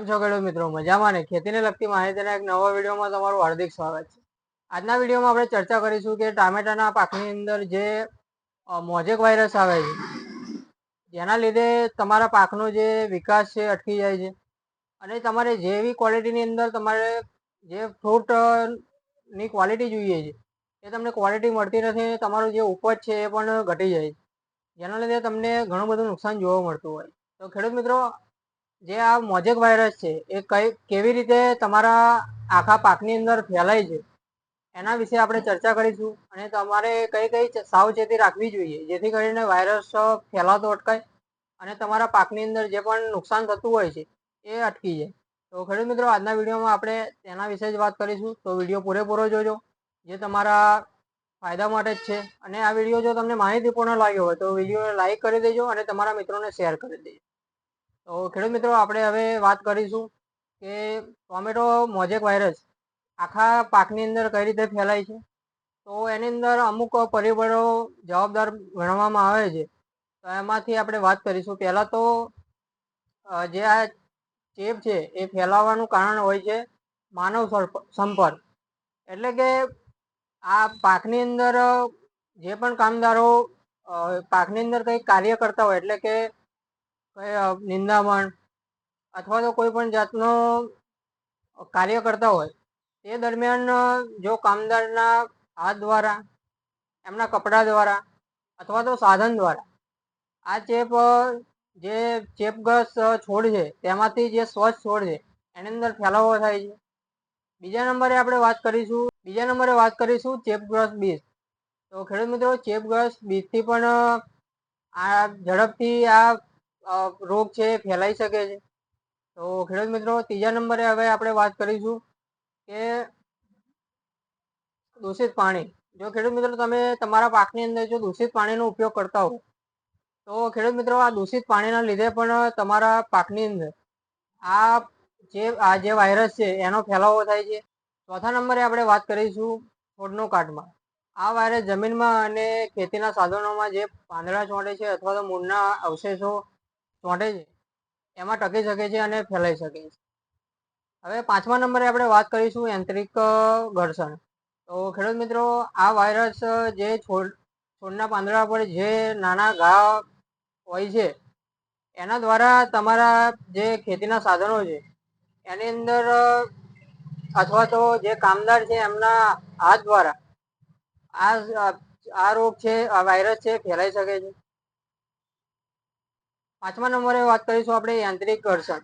કેમ છો ખેડૂત મિત્રો? મજામાં ને? ખેતીને લગતી માહિતીના એક નવા વિડીયોમાં તમારું હાર્દિક સ્વાગત છે. આજના વિડીયોમાં આપણે ચર્ચા કરીશું કે ટામેટાના પાકની અંદર જે મોજેક વાયરસ આવે છે, જેના લીધે તમારા પાકનો જે વિકાસ છે, અટકી જાય છે. અને તમારે જેવી ક્વોલિટીની અંદર તમારે જે ફ્રૂટની ક્વોલિટી જોઈએ છે, એ તમને ક્વોલિટી મળતી નથી તમારું જે ઉપજ છે, એ પણ ઘટી જાય છે. જેના લીધે તમને ઘણું બધું નુકસાન જોવા મળતું હોય. તો ખેડૂત મિત્રો જે આ મોજેક વાયરસ છે, એ કઈ, કેવી રીતે તમારા આખા પાકની અંદર ફેલાય છે, એના વિશે આપણે ચર્ચા કરીશું અને તમારે કઈ કઈ સાવચેતી રાખવી જોઈએ, જેથી કરીને વાયરસ ફેલાતો અટકાય અને તમારા પાકની અંદર જે પણ નુકસાન થતું હોય છે, એ અટકી જાય. તો ખેડૂત મિત્રો, આજના વિડીયોમાં આપણે તેના વિશે જ વાત કરીશું. તો વીડિયો પૂરેપૂરો જોજો, જે તમારા ફાયદા માટે જ છે. અને આ વીડિયો જો તમને માહિતીપૂર્ણ લાગ્યો હોય તો વીડિયો લાઈક કરી દેજો અને તમારા મિત્રોને શેર કરી દેજો. તો ખેડૂત મિત્રો, આપણે હવે વાત કરીશું કે ટોમેટો મોજેક વાયરસ આખા પાકની અંદર કઈ રીતે ફેલાય છે? તો એની અંદર અમુક પરિબળો જવાબદાર ગણવામાં આવે છે. તો એમાંથી આપણે વાત કરીશું. પહેલાં તો જે આ ચેપ છે એ ફેલાવાનું કારણ હોય છે માનવ સંપર્ક. એટલે કે આ પાકની અંદર જે પણ કામદારો પાકની અંદર કંઈક કાર્ય કરતા હોય, એટલે કે નિંદામણ અથવા તો કોઈ પણ જાતનો કાર્ય કરતા હોય, તે દરમિયાન જો કામદારના હાથ દ્વારા, એમના કપડા દ્વારા અથવા તો સાધન દ્વારા આ ચેપ જે ચેપગ્રસ્ત છોડ છે, તેમાંથી જે સ્વચ્છ છોડ છે, એની અંદર ફેલાવો થાય છે. બીજા નંબરે આપણે વાત કરીશું, બીજા નંબરે વાત કરીશું ચેપગ્રસ્ત બીજ. તો ખેડૂત મિત્રો ચેપગ્રસ્ત બીજથી પણ આ ઝડપથી આ રોગ છે એ ફેલાઈ શકે છે. તો ખેડૂત મિત્રો, ત્રીજા નંબરે હવે આપણે વાત કરીશું કે દૂષિત પાણી. જો ખેડૂત મિત્રો, તમે તમારા પાકની અંદર જો દૂષિત પાણીનો ઉપયોગ કરતા હો, તો ખેડૂત મિત્રો, આ દૂષિત પાણીના લીધે પણ તમારા પાકની અંદર આ જે આ જે વાયરસ છે, એનો ફેલાવો થાય છે. ચોથા નંબરે આપણે વાત કરીશું છોડનો કાટમાં આ વાયરસ જમીનમાં અને ખેતીના સાધનોમાં જે પાંદડા ચોંટે છે અથવા તો મૂળના અવશેષો ચોંટે છે. એમાં ટકી શકે છે અને ફેલાઈ શકે છે. હવે પાંચમા નંબરે આપણે વાત કરીશું યાંત્રિક ઘર્ષણ. તો ખેડૂત મિત્રો, આ વાયરસ જે છોડ, છોડના પાંદડા પર જે નાના ઘા હોય છે, એના દ્વારા તમારા જે ખેતીના સાધનો છે, એની અંદર અથવા તો જે કામદાર છે એમના હાથ દ્વારા આ આ રોગ છે, આ વાયરસ છે, ફેલાઈ શકે છે. પાંચમા નંબરે વાત કરીશું આપણે યાંત્રિક ઘર્ષણ.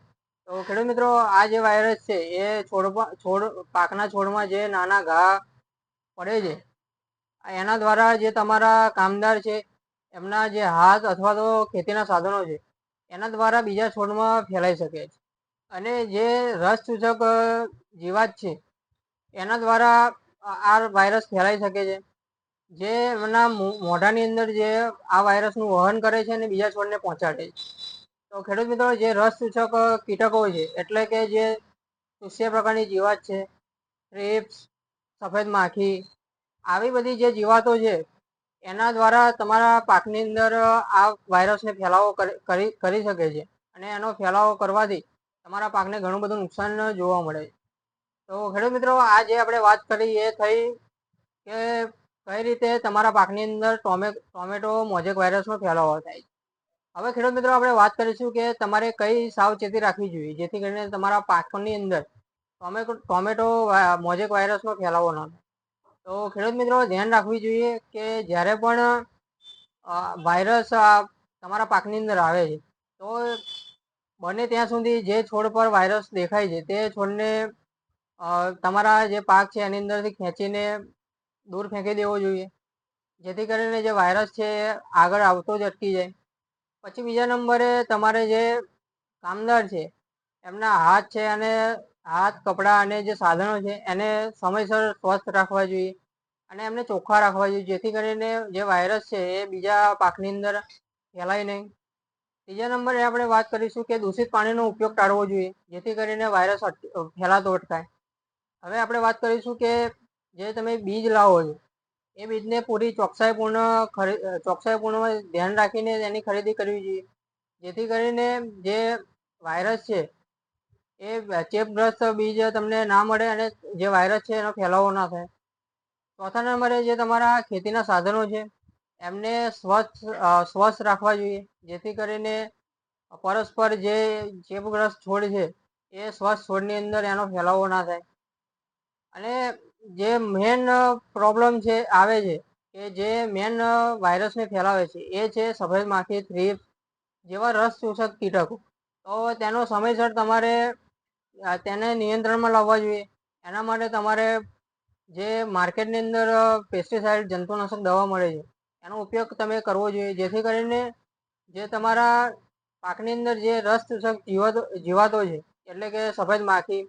તો ખેડૂત મિત્રો, આ જે વાયરસ છે, એ છોડ છોડ, પાકના છોડમાં જે નાના ઘા પડે છે, એના દ્વારા જે તમારા કામદાર છે, એમના જે હાથ અથવા તો ખેતીના સાધનો છે, એના દ્વારા બીજા છોડમાં ફેલાઈ શકે છે. અને જે રસ સૂચક જીવાત છે, એના દ્વારા આ વાયરસ ફેલાઈ શકે છે. જે એમના મોઢાની અંદર જે આ વાયરસનું વહન કરે છે અને બીજા છોડને પહોંચાડે છે. તો ખેડૂત મિત્રો, જે રસ સૂચક કીટકો છે, એટલે કે જે તુષ્ય પ્રકારની જીવાત છે ટ્રીપ્સ સફેદ માખી, આવી બધી જે જીવાતો છે, એના દ્વારા તમારા પાકની અંદર આ વાયરસને ફેલાવો કરી કરી શકે છે. અને એનો ફેલાવો કરવાથી તમારા પાકને ઘણું બધું નુકસાન જોવા મળે છે. તો ખેડૂત મિત્રો, આ જે આપણે વાત કરી એ થઈ કે કઈ રીતે તમારા પાકની અંદર ટોમે, ટોમેટો મોઝેક વાયરસનો ફેલાવો થાય હવે ખેડૂત મિત્રો આપણે વાત કરીશું કે તમારે કઈ સાવચેતી રાખવી જોઈએ, જેથી કરીને તમારા પાકની અંદર ટોમેટો ટોમેટો મોઝેક વાયરસનો ફેલાવો ન તો ખેડૂત મિત્રો ધ્યાન રાખવી જોઈએ કે જ્યારે પણ વાયરસ તમારા પાકની અંદર આવે છે, તો બને ત્યાં સુધી જે છોડ પર વાયરસ દેખાય છે, તે છોડને તમારા જે પાક છે એની અંદરથી ખેંચીને દૂર ફેંકી દેવો જોઈએ. જેથી કરીને જે વાયરસ છે એ આગળ આવતો જ અટકી જાય. પછી બીજા નંબરે તમારે જે કામદાર છે, એમના હાથ છે અને હાથ, કપડાં અને જે સાધનો છે, એને સમયસર સ્વસ્થ રાખવા જોઈએ અને એમને ચોખ્ખા રાખવા જોઈએ. જેથી કરીને જે વાયરસ છે એ બીજા પાકની અંદર ફેલાય નહીં. ત્રીજા નંબરે આપણે વાત કરીશું કે દૂષિત પાણીનો ઉપયોગ ટાળવો જોઈએ. જેથી કરીને વાયરસ ફેલાતો અટકાય. હવે આપણે વાત કરીશું કે જે તમે બીજ લાવો છો, એ બીજને પૂરી ચોકસાઈપૂર્ણ ખરી ચોકસાઈપૂર્ણ ધ્યાન રાખીને એની ખરીદી કરવી જોઈએ. જેથી કરીને જે વાયરસ છે, એ ચેપગ્રસ્ત બીજ તમને ના મળે અને જે વાયરસ છે એનો ફેલાવો ના થાય. ચોથા નંબરે જે તમારા ખેતીના સાધનો છે, એમને સ્વચ્છ સ્વચ્છ રાખવા જોઈએ. જેથી કરીને પરસ્પર જે ચેપગ્રસ્ત છોડ છે, એ સ્વચ્છ છોડની અંદર એનો ફેલાવો ના થાય. અને જે મેન પ્રોબ્લેમ છે, આવે છે કે જે મેન વાયરસને ફેલાવે છે, એ છે સફેદ માખી થ્રીપ જેવા રસ શોષક કીટકો. તો તેનો સમયસર તમારે તેને નિયંત્રણમાં લાવવા જોઈએ. એના માટે તમારે જે માર્કેટની અંદર પેસ્ટિસાઇડ જંતુનાશક દવા મળે છે, એનો ઉપયોગ તમે કરવો જોઈએ. જેથી કરીને જે તમારા પાકની અંદર જે રસ શોષક જીવાતો જીવાતો છે, એટલે કે સફેદ માખી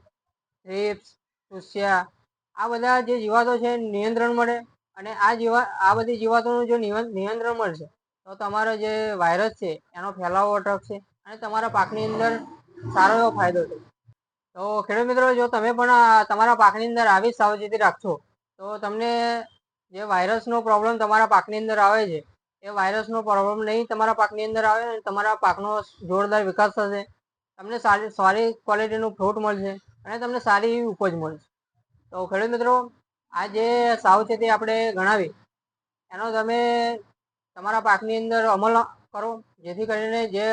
થ્રીપ્સ ચૂસ્યા આ બધા જે જીવાતો છે નિયંત્રણ મળે અને આ જીવા, આ બધી જીવાતોનું જો નિયં- નિયંત્રણ મળશે, તો તમારો જે વાયરસ છે, એનો ફેલાવો અટકશે અને તમારા પાકની અંદર સારો એવો ફાયદો થશે. તો ખેડૂત મિત્રો, જો તમે પણ તમારા પાકની અંદર આવી સાવચેતી રાખશો, તો તમને જે વાયરસનો પ્રોબ્લેમ તમારા પાકની અંદર આવે છે, એ વાયરસનો પ્રોબ્લેમ નહીં તમારા પાકની અંદર આવે અને તમારા પાકનો જોરદાર વિકાસ થશે, તમને સારી સારી ક્વોલિટીનું ફ્રૂટ મળશે અને તમને સારી એવી ઉપજ મળશે. તો ખેડૂત મિત્રો, આ જે સાવચેતી આપણે ગણાવી. એનો તમે તમારા પાકની અંદર અમલ કરો, જેથી કરીને જે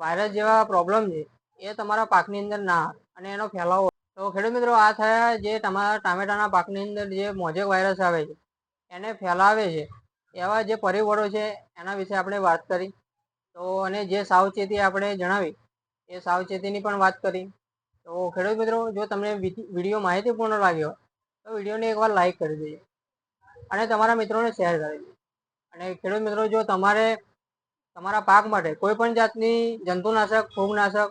વાયરસ જેવા પ્રોબ્લેમ છે, એ તમારા પાકની અંદર ના આવે અને એનો ફેલાવો. તો ખેડૂત મિત્રો, આ થયા જે તમારા ટામેટાના પાકની અંદર જે મોજેક વાયરસ આવે છે, એને ફેલાવે છે, એવા જે પરિબળો છે, એના વિશે આપણે વાત કરી. તો અને જે સાવચેતી આપણે જણાવી, એ સાવચેતીની પણ વાત કરી. તો ખેડૂત મિત્રો, જો તમને વીડિયો માહિતીપૂર્ણ લાગ્યો, તો વિડીયોને એકવાર લાઈક કરી દેજો. અને તમારા મિત્રોને શેર કરી દેજો. અને ખેડૂત મિત્રો, જો તમારે, તમારા પાક માટે કોઈ પણ જાતની જંતુનાશક, ફૂગનાશક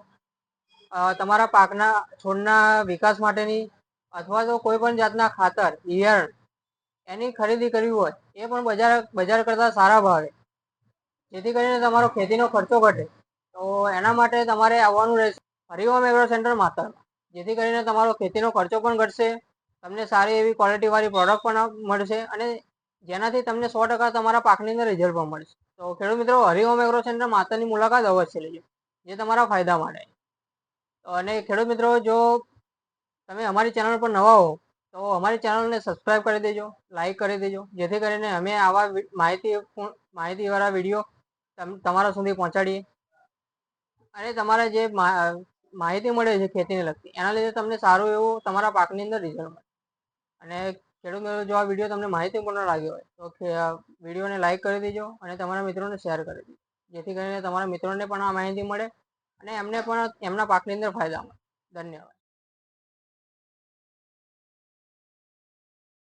તમારા પાકના, છોડના વિકાસ માટેની અથવા તો કોઈ પણ જાતના ખાતર બિયારણ એની ખરીદી કરવી હોય, એ પણ બજાર બજાર કરતાં સારા ભાવે. જેથી કરીને તમારો ખેતીનો ખર્ચો ઘટે. તો એના માટે તમારે આવવાનું રહેશે. હરિઓમ એગ્રો સેન્ટર માત્ર જેથી કરીને તમારો ખેતીનો ખર્ચો પણ ઘટશે, તમને સારી એવી ક્વોલિટીવાળી પ્રોડક્ટ પણ મળશે અને જેનાથી તમને સો ટકા તમારા પાકની અંદર રિઝલ્ટ પણ મળશે. તો ખેડૂત મિત્રો હરિઓમ એગ્રો સેન્ટર માતાની મુલાકાત અવશ્ય લેજો, જે તમારા ફાયદા માટે. અને ખેડૂત મિત્રો, જો તમે અમારી ચેનલ પર નવા હો, તો અમારી ચેનલને સબસ્ક્રાઈબ કરી દેજો લાઈક કરી દેજો, જેથી કરીને અમે આવા માહિતી માહિતીવાળા વીડિયો તમારા સુધી પહોંચાડીએ. અને તમારા જે માહિતી મળે છે ખેતીને લગતી. એના લીધે તમને સારું એવું તમારા પાકની અંદર રિઝલ્ટ મળે. અને ખેડૂત મિત્રો, જો આ વીડિયો તમને માહિતીપૂર્ણ લાગ્યો હોય, તો વિડીયોને લાઈક કરી દેજો અને તમારા મિત્રોને શેર કરી દેજો. જેથી કરીને તમારા મિત્રોને પણ આ માહિતી મળે અને એમને પણ એમના પાકની અંદર ફાયદા મળે. ધન્યવાદ.